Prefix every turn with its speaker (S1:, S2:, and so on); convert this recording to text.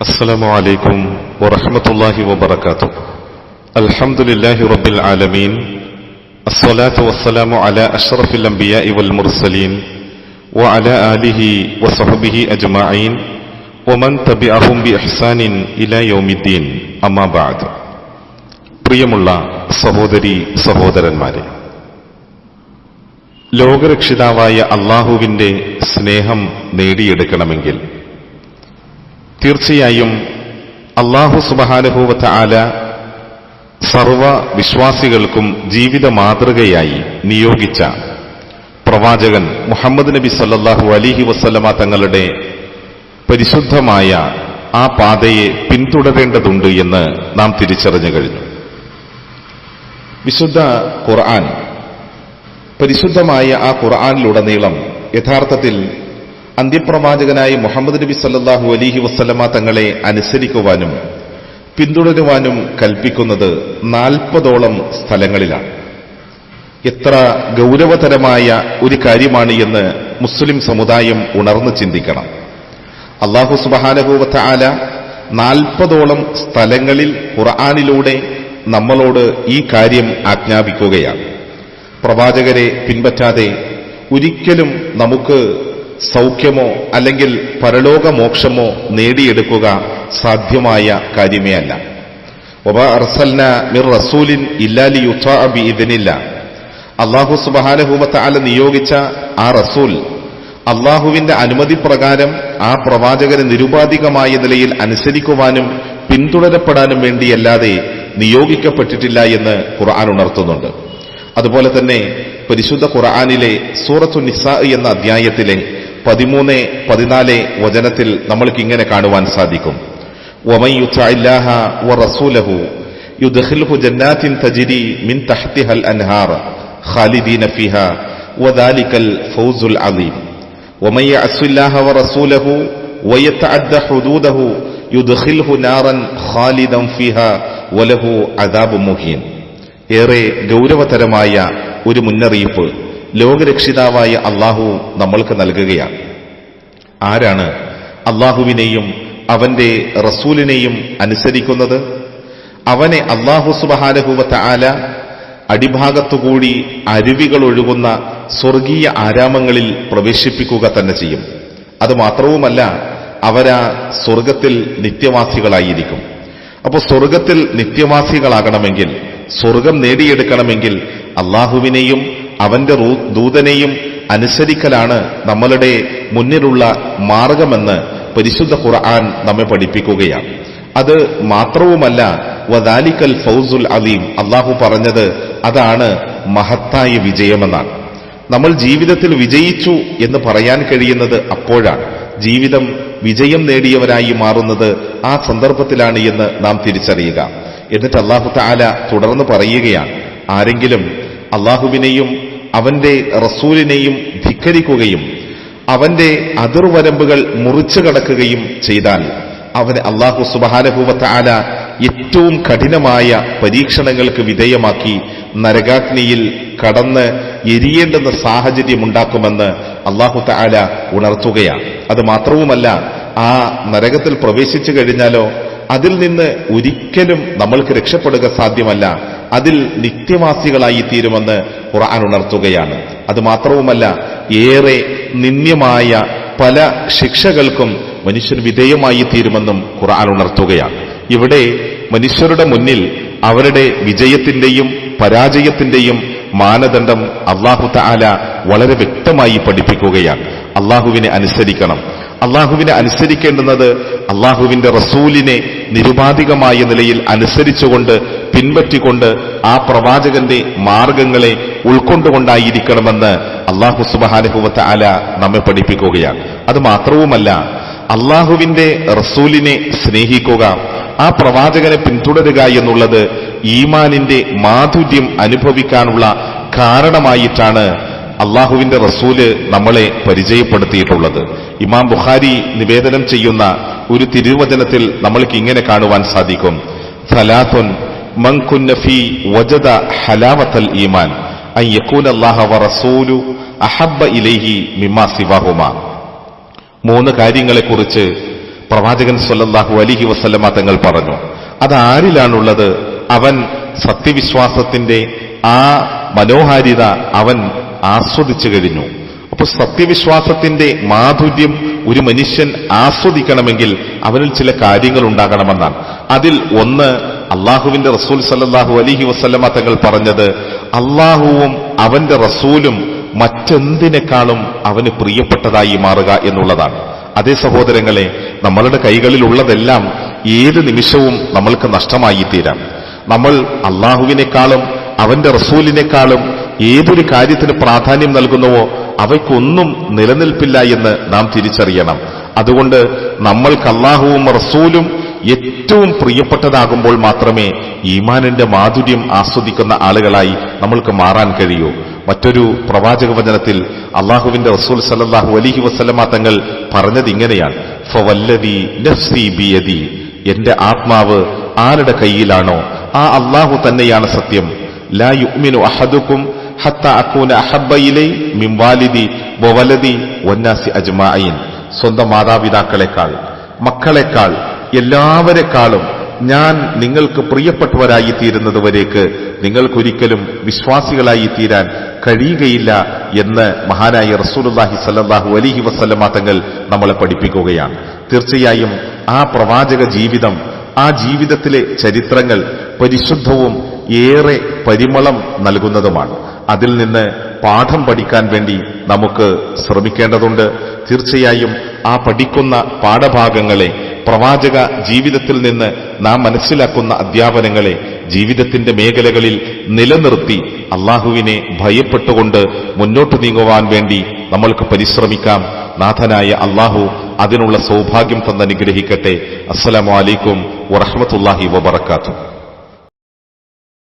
S1: السلام عليكم ورحمة الله وبركاته الحمد لله رب العالمين الصلاة والسلام على أشرف الأنبياء والمرسلين وعلى آله وصحبه أجمعين ومن تبعهم بإحسان إلى يوم الدين أما بعد പ്രിയമുള്ള സഹോദരി സഹോദരന്മാരെ ലോകരക്ഷിതാവായ അള്ളാഹുവിന്റെ സ്നേഹം നേടിയെടുക്കണമെങ്കിൽ തീർച്ചയായും അള്ളാഹു സുബഹാനുഭൂവത്ത ആല സർവ വിശ്വാസികൾക്കും ജീവിത മാതൃകയായി നിയോഗിച്ച പ്രവാചകൻ മുഹമ്മദ് നബി സല്ലാഹു അലിഹി വസ്ലമ തങ്ങളുടെ പരിശുദ്ധമായ ആ പാതയെ പിന്തുടരേണ്ടതുണ്ട് എന്ന് നാം തിരിച്ചറിഞ്ഞു കഴിഞ്ഞു. വിശുദ്ധ ഖുർആൻ പരിശുദ്ധമായ ആ ഖുർആാനിലുടനീളം യഥാർത്ഥത്തിൽ അന്ത്യപ്രവാചകനായ മുഹമ്മദ് നബി സല്ലാഹു അലിഹി വസ്ലമ തങ്ങളെ അനുസരിക്കുവാനും പിന്തുടരുവാനും കൽപ്പിക്കുന്നത് നാൽപ്പതോളം സ്ഥലങ്ങളിലാണ്. എത്ര ഗൗരവതരമായ ഒരു കാര്യമാണ് എന്ന് മുസ്ലിം സമുദായം ഉണർന്നു ചിന്തിക്കണം. അള്ളാഹു സുബഹാനഭൂവത്ത ആല നാൽപ്പതോളം സ്ഥലങ്ങളിൽ ഖുർആാനിലൂടെ നമ്മളോട് ഈ കാര്യം ആജ്ഞാപിക്കുകയാണ്. പ്രവാചകരെ പിൻപറ്റാതെ ഒരിക്കലും നമുക്ക് സൗഖ്യമോ അല്ലെങ്കിൽ പരലോകമോക്ഷമോ നേടിയെടുക്കുക സാധ്യമായ കാര്യമേ അല്ല ഒബ അർസൽന മിർ റസൂലിൻ ഇല്ലാലി യുബി ഇതിനില്ല അള്ളാഹു സുബഹാനഹൂമത്ത അല നിയോഗിച്ച ആ റസൂൽ അള്ളാഹുവിന്റെ അനുമതി പ്രകാരം ആ പ്രവാചകന് നിരുപാധികമായ നിലയിൽ അനുസരിക്കുവാനും പിന്തുടരപ്പെടാനും വേണ്ടിയല്ലാതെ നിയോഗിക്കപ്പെട്ടിട്ടില്ല എന്ന് ഖുർആൻ ഉണർത്തുന്നുണ്ട്. അതുപോലെ തന്നെ പരിശുദ്ധ ഖുർആാനിലെ സൂറത്തു നിസ എന്ന അധ്യായത്തിലെ പതിമൂന്ന് പതിനാല് വചനത്തിൽ നമ്മൾക്ക് ഇങ്ങനെ കാണുവാൻ സാധിക്കും. ഏറെ ഗൗരവതരമായ ഒരു മുന്നറിയിപ്പ് ലോകരക്ഷിതാവായ അള്ളാഹു നമ്മൾക്ക് നൽകുകയാണ്. ആരാണ് അള്ളാഹുവിനെയും അവന്റെ റസൂലിനെയും അനുസരിക്കുന്നത്? അവനെ അള്ളാഹു സുബഹാനഹൂവത്ത് ആല അടിഭാഗത്തുകൂടി അരുവികൾ ഒഴുകുന്ന സ്വർഗീയ ആരാമങ്ങളിൽ പ്രവേശിപ്പിക്കുക തന്നെ ചെയ്യും. അത് മാത്രവുമല്ല അവരാ സ്വർഗത്തിൽ നിത്യവാസികളായിരിക്കും. അപ്പോൾ സ്വർഗത്തിൽ നിത്യവാസികളാകണമെങ്കിൽ സ്വർഗം നേടിയെടുക്കണമെങ്കിൽ അള്ളാഹുവിനെയും അവന്റെ ദൂതനെയും അനുസരിക്കലാണ് നമ്മളുടെ മുന്നിലുള്ള മാർഗമെന്ന് പരിശുദ്ധ ഖുർആൻ നമ്മെ പഠിപ്പിക്കുകയാണ്. അത് മാത്രവുമല്ല വദാലിക്കൽ ഫൗസുൽ അലീം അള്ളാഹു പറഞ്ഞത് അതാണ് മഹത്തായ വിജയമെന്നാണ്. നമ്മൾ ജീവിതത്തിൽ വിജയിച്ചു എന്ന് പറയാൻ കഴിയുന്നത് അപ്പോഴാണ്. ജീവിതം വിജയം നേടിയവരായി മാറുന്നത് ആ സന്ദർഭത്തിലാണ് എന്ന് നാം തിരിച്ചറിയുക. എന്നിട്ട് അള്ളാഹു താല തുടർന്ന് പറയുകയാണ് ആരെങ്കിലും അള്ളാഹുവിനെയും അവന്റെ റസൂലിനെയും ധിക്കരിക്കുകയും അവന്റെ അതിർവരമ്പുകൾ മുറിച്ചു കടക്കുകയും ചെയ്താൽ അവനെ അള്ളാഹു സുബാനഭൂവത്ത ആല ഏറ്റവും കഠിനമായ പരീക്ഷണങ്ങൾക്ക് വിധേയമാക്കി നരകാഗ്നിയിൽ കടന്ന് എരിയേണ്ടുന്ന സാഹചര്യം ഉണ്ടാക്കുമെന്ന് അള്ളാഹു താല ഉണർത്തുകയാണ്. അത് മാത്രവുമല്ല ആ നരകത്തിൽ പ്രവേശിച്ചു കഴിഞ്ഞാലോ അതിൽ നിന്ന് ഒരിക്കലും നമ്മൾക്ക് രക്ഷപ്പെടുക സാധ്യമല്ല. അതിൽ നിത്യവാസികളായി തീരുമെന്ന് ഖുർആൻ ഉണർത്തുകയാണ്. അത് മാത്രവുമല്ല ഏറെ നിന്ദ്യമായ പല ശിക്ഷകൾക്കും മനുഷ്യർ വിധേയമായി തീരുമെന്നും ഖുർആൻ ഉണർത്തുകയാണ്. ഇവിടെ മനുഷ്യരുടെ മുന്നിൽ അവരുടെ വിജയത്തിന്റെയും പരാജയത്തിന്റെയും മാനദണ്ഡം അള്ളാഹു താല വളരെ വ്യക്തമായി പഠിപ്പിക്കുകയാണ്. അള്ളാഹുവിനെ അനുസരിക്കണം. അള്ളാഹുവിനെ അനുസരിക്കേണ്ടുന്നത് അള്ളാഹുവിന്റെ റസൂലിനെ നിരുപാധികമായ നിലയിൽ അനുസരിച്ചുകൊണ്ട് പിൻപറ്റിക്കൊണ്ട് ആ പ്രവാചകന്റെ മാർഗങ്ങളെ ഉൾക്കൊണ്ടുകൊണ്ടായിരിക്കണമെന്ന് അള്ളാഹു സുബാനുഭവത്തെ അല നമ്മെ പഠിപ്പിക്കുകയാണ്. അത് മാത്രവുമല്ല അള്ളാഹുവിന്റെ റസൂലിനെ സ്നേഹിക്കുക ആ പ്രവാചകനെ പിന്തുടരുക എന്നുള്ളത് ഈമാനിന്റെ മാധുര്യം അനുഭവിക്കാനുള്ള കാരണമായിട്ടാണ് അള്ളാഹുവിന്റെ റസൂൽ നമ്മളെ പരിചയപ്പെടുത്തിയിട്ടുള്ളത്. ഇമാം ബുഖാരി നിവേദനം ചെയ്യുന്ന ഒരു തിരുവചനത്തിൽ നമ്മൾക്ക് ഇങ്ങനെ കാണുവാൻ സാധിക്കും. ഫലാത്തുൻ മങ്കുന്നഫി വജദ ഹലാവത്തൽ ഈമാൻ. അഹബ്ബ ഇലൈഹി മിമാ സിവാഹുമ. മൂന്ന് കാര്യങ്ങളെക്കുറിച്ച് പ്രവാചകൻ സല്ലല്ലാഹു അലിഹി വസ്ലമ തങ്ങൾ പറഞ്ഞു. അതാരിലാണുള്ളത് അവൻ സത്യവിശ്വാസത്തിന്റെ ആ മനോഹാരിത അവൻ ആസ്വദിച്ചു കഴിഞ്ഞു. അപ്പൊ സത്യവിശ്വാസത്തിന്റെ മാധുര്യം ഒരു മനുഷ്യൻ ആസ്വദിക്കണമെങ്കിൽ അവനിൽ ചില കാര്യങ്ങൾ ഉണ്ടാകണമെന്നാണ്. അതിൽ ഒന്ന് അള്ളാഹുവിന്റെ റസൂൽ സല്ലാഹു അലിഹി വസ്ലമ തങ്ങൾ പറഞ്ഞത് അള്ളാഹുവും അവന്റെ റസൂലും മറ്റെന്തിനേക്കാളും അവന് പ്രിയപ്പെട്ടതായി മാറുക എന്നുള്ളതാണ്. അതേ സഹോദരങ്ങളെ നമ്മളുടെ കൈകളിലുള്ളതെല്ലാം ഏത് നിമിഷവും നമ്മൾക്ക് നഷ്ടമായി തീരാം നമ്മൾ അള്ളാഹുവിനേക്കാളും അവന്റെ റസൂലിനേക്കാളും ഏതൊരു കാര്യത്തിന് പ്രാധാന്യം നൽകുന്നുവോ അവയ്ക്കൊന്നും നിലനിൽപ്പില്ല എന്ന് നാം തിരിച്ചറിയണം. അതുകൊണ്ട് നമ്മൾക്ക് അള്ളാഹുവും റസൂലും ഏറ്റവും പ്രിയപ്പെട്ടതാകുമ്പോൾ മാത്രമേ ഈമാനിന്റെ മാധുര്യം ആസ്വദിക്കുന്ന ആളുകളായി നമ്മൾക്ക് മാറാൻ കഴിയൂ. മറ്റൊരു പ്രവാചക വചനത്തിൽ അള്ളാഹുവിന്റെ റസൂൽ സല്ലല്ലാഹു അലൈഹി വസ്ലമാ തങ്ങൾ പറഞ്ഞത് ഇങ്ങനെയാണ്. ഫവല്ലദി നഫ്സി എന്റെ ആത്മാവ് ആരുടെ കയ്യിലാണോ ആ അള്ളാഹു തന്നെയാണ് സത്യം. ലാ യുമിനു അഹദുക്കും സ്വന്തം മാതാപിതാക്കളെക്കാൾ മക്കളെക്കാൾ എല്ലാവരെക്കാളും ഞാൻ നിങ്ങൾക്ക് പ്രിയപ്പെട്ടവരായി തീരുന്നതുവരേക്ക് നിങ്ങൾക്കൊരിക്കലും വിശ്വാസികളായി തീരാൻ കഴിയുകയില്ല എന്ന് മഹാനായ റസൂലുല്ലാഹി സല്ലാഹു അലിഹി വസല്ലമ തങ്ങൾ നമ്മളെ പഠിപ്പിക്കുകയാണ്. തീർച്ചയായും ആ പ്രവാചക ജീവിതം ആ ജീവിതത്തിലെ ചരിത്രങ്ങൾ പരിശുദ്ധവും ഏറെ പരിമളം നൽകുന്നതുമാണ്. അതിൽ നിന്ന് പാഠം പഠിക്കാൻ വേണ്ടി നമുക്ക് ശ്രമിക്കേണ്ടതുണ്ട്. തീർച്ചയായും ആ പഠിക്കുന്ന പാഠഭാഗങ്ങളെ പ്രവാചക ജീവിതത്തിൽ നിന്ന് നാം മനസ്സിലാക്കുന്ന അധ്യാപനങ്ങളെ ജീവിതത്തിന്റെ മേഖലകളിൽ നിലനിർത്തി അള്ളാഹുവിനെ ഭയപ്പെട്ടുകൊണ്ട് മുന്നോട്ട് നീങ്ങുവാൻ വേണ്ടി നമ്മൾക്ക് പരിശ്രമിക്കാം. നാഥനായ അള്ളാഹു അതിനുള്ള സൗഭാഗ്യം തന്നനുഗ്രഹിക്കട്ടെ. അസ്സലാമലൈക്കും വറഹമത്തല്ലാഹി വബർക്കാത്തു